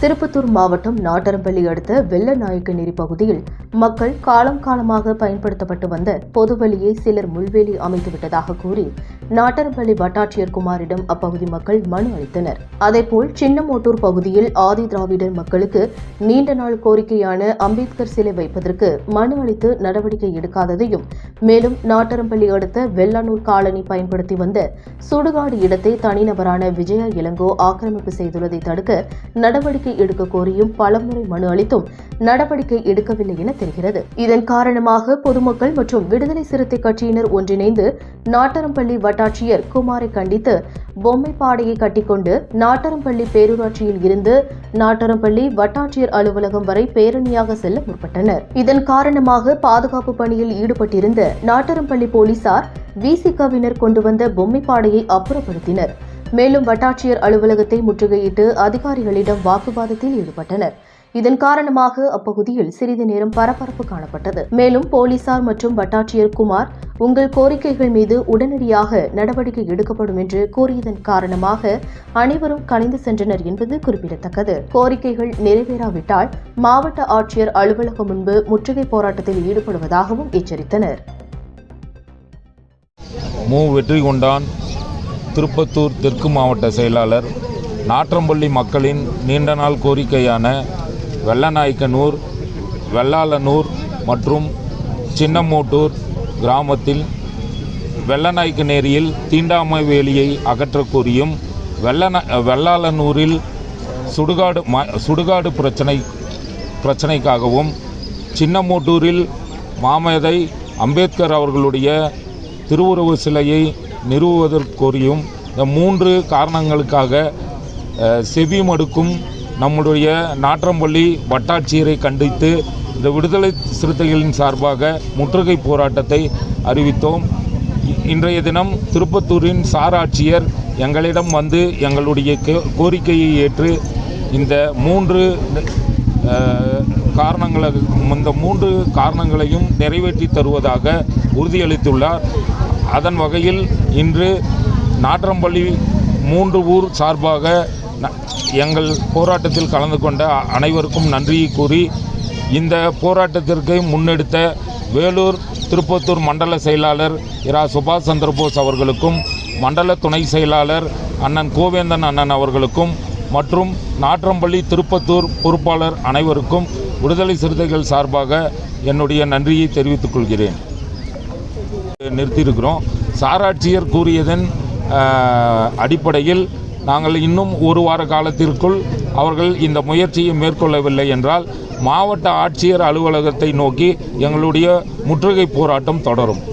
திருப்பத்தூர் மாவட்டம் நாட்டரம்பள்ளி அடுத்த வெள்ளநாயக்கநேரி பகுதியில் மக்கள் காலம் காலமாக பயன்படுத்தப்பட்டு வந்த பொதுவெளியை சிலர் முள்வேலி அமைத்துவிட்டதாக கூறி நாட்டரம்பள்ளி வட்டாட்சியர் குமாரிடம் அப்பகுதி மக்கள் மனு அளித்தனர். அதேபோல் சின்னமோட்டூர் பகுதியில் ஆதி திராவிடர் மக்களுக்கு நீண்ட நாள் கோரிக்கையான அம்பேத்கர் சிலை வைப்பதற்கு மனு அளித்து நடவடிக்கை எடுக்காததையும் மேலும் நாட்டரம்பள்ளி அடுத்த வெள்ளானூர் காலனி பயன்படுத்தி வந்த சுடுகாடு இடத்தை தனிநபரான விஜயா இளங்கோ ஆக்கிரமிப்பு செய்துள்ளதை தடுக்க நடவடிக்கை எடுக்க கோரியும் பலமுறை மனு அளித்தும் நடவடிக்கை எடுக்கவில்லை என தெரிகிறது. இதன் காரணமாக பொதுமக்கள் மற்றும் விடுதலை சிறுத்தை கட்சியினர் ஒன்றிணைந்து நாட்டரம்பள்ளி வட்டாட்சியர் குமாரை கண்டித்து பொம்மை பாடையை கட்டிக்கொண்டு நாட்டரம்பள்ளி பேரூராட்சியில் இருந்து நாட்டரம்பள்ளி வட்டாட்சியர் அலுவலகம் வரை பேரணியாக செல்ல முற்பட்டனர். இதன் காரணமாக பாதுகாப்பு பணியில் ஈடுபட்டிருந்த நாட்டரம்பள்ளி போலீசார் விசிகவினர் கொண்டு வந்த பொம்மை பாடையை அப்புறப்படுத்தினர். மேலும் வட்டாட்சியர் அலுவலகத்தை முற்றுகையிட்டு அதிகாரிகளிடம் வாக்குவாதத்தில் ஈடுபட்டனர். இதன் காரணமாக அப்பகுதியில் சிறிது நேரம் பரபரப்பு காணப்பட்டது. மேலும் போலீசார் மற்றும் வட்டாட்சியர் குமார் உங்கள் கோரிக்கைகள் மீது உடனடியாக நடவடிக்கை எடுக்கப்படும் என்று கூறியதன் காரணமாக அனைவரும் கலைந்து சென்றனர் என்பது குறிப்பிடத்தக்கது. கோரிக்கைகள் நிறைவேறாவிட்டால் மாவட்ட ஆட்சியர் அலுவலகம் முன்பு முற்றுகை போராட்டத்தில் ஈடுபடுவதாகவும் எச்சரித்தனர். மு. வெற்றி கொண்டான் திருப்பத்தூர் தெற்கு மாவட்ட செயலாளர் நாற்றம்பள்ளி மக்களின் நீண்ட நாள் கோரிக்கையான வெள்ளநாயக்கனூர் வெள்ளாளனூர் மற்றும் சின்னமோட்டூர் கிராமத்தில் வெள்ளநாயக்கநேரியில் தீண்டாமை வேலியை அகற்றக் கோரியும் வெள்ளாளனூரில் சுடுகாடு ம சுடுகாடு பிரச்சனை பிரச்சனைக்காகவும் சின்னமோட்டூரில் மாமேதை அம்பேத்கர் அவர்களுடைய திருவுருவ சிலையை நிறுவுவதற்கோரியும் இந்த மூன்று காரணங்களுக்காக செவி மடுக்கும் நம்முடைய நாற்றம்பள்ளி வட்டாட்சியரை கண்டித்து இந்த விடுதலை சிறுத்தைகளின் சார்பாக முற்றுகை போராட்டத்தை அறிவித்தோம். இன்றைய தினம் திருப்பத்தூரின் சார் ஆட்சியர் எங்களிடம் வந்து எங்களுடைய கோ- கோரிக்கையை ஏற்று இந்த மூன்று காரணங்களை இந்த மூன்று காரணங்களையும் நிறைவேற்றி தருவதாக உறுதியளித்துள்ளார். அதன் வகையில் இன்று நாற்றம்பள்ளி மூன்று ஊர் சார்பாக ந- எங்கள் போராட்டத்தில் கலந்து கொண்ட அனைவருக்கும் நன்றியை கூறி இந்த போராட்டத்திற்கு முன்னெடுத்த வேலூர் திருப்பத்தூர் மண்டல செயலாளர் இரா சுபாஷ் சந்திரபோஸ் அவர்களுக்கும் மண்டல துணை செயலாளர் அண்ணன் கோவேந்தன் அண்ணன் அவர்களுக்கும் மற்றும் நாற்றம்பள்ளி திருப்பத்தூர் பொறுப்பாளர் அனைவருக்கும் விடுதலை சிறுத்தைகள் சார்பாக என்னுடைய நன்றியை தெரிவித்துக் கொள்கிறேன். நிறுத்தியிருக்கிறோம். சாராட்சியர் கூறியதன் அடிப்படையில் நாங்கள் இன்னும் ஒரு வார காலத்திற்குள் அவர்கள் இந்த முயற்சியை மேற்கொள்ளவில்லை என்றால் மாவட்ட ஆட்சியர் அலுவலகத்தை நோக்கி எங்களுடைய முற்றுகை போராட்டம் தொடரும்.